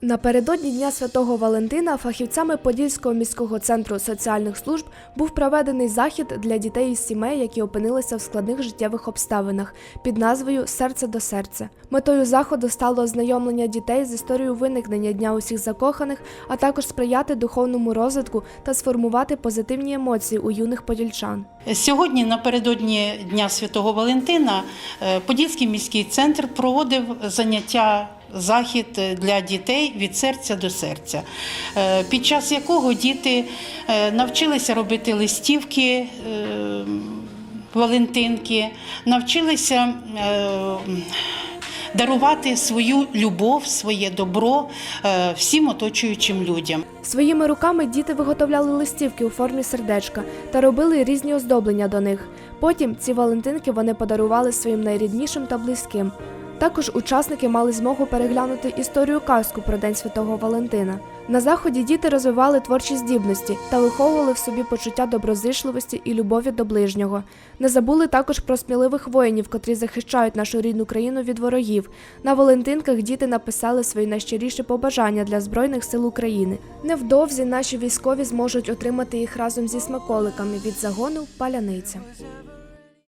Напередодні Дня Святого Валентина фахівцями Подільського міського центру соціальних служб був проведений захід для дітей із сімей, які опинилися в складних життєвих обставинах під назвою Серце до серця. Метою заходу стало ознайомлення дітей з історією виникнення Дня усіх закоханих, а також сприяти духовному розвитку та сформувати позитивні емоції у юних подільчан. Сьогодні, напередодні Дня Святого Валентина, е, Подільський міський центр проводив заняття. Захід для дітей від серця до серця, е, під час якого діти е, навчилися робити листівки, е, валентинки, навчилися е, дарувати свою любов, своє добро е, всім оточуючим людям. Своїми руками діти виготовляли листівки у формі сердечка та робили різні оздоблення до них. Потім ці валентинки вони подарували своїм найріднішим та близьким. Також учасники мали змогу переглянути історію казку про День Святого Валентина. На заході діти розвивали творчі здібності та виховували в собі почуття доброзичливості і любові до ближнього. Не забули також про сміливих воїнів, котрі захищають нашу рідну країну від ворогів. На Валентинках діти написали свої найщиріші побажання для Збройних сил України. Невдовзі наші військові зможуть отримати їх разом зі смаколиками від загону Паляниця.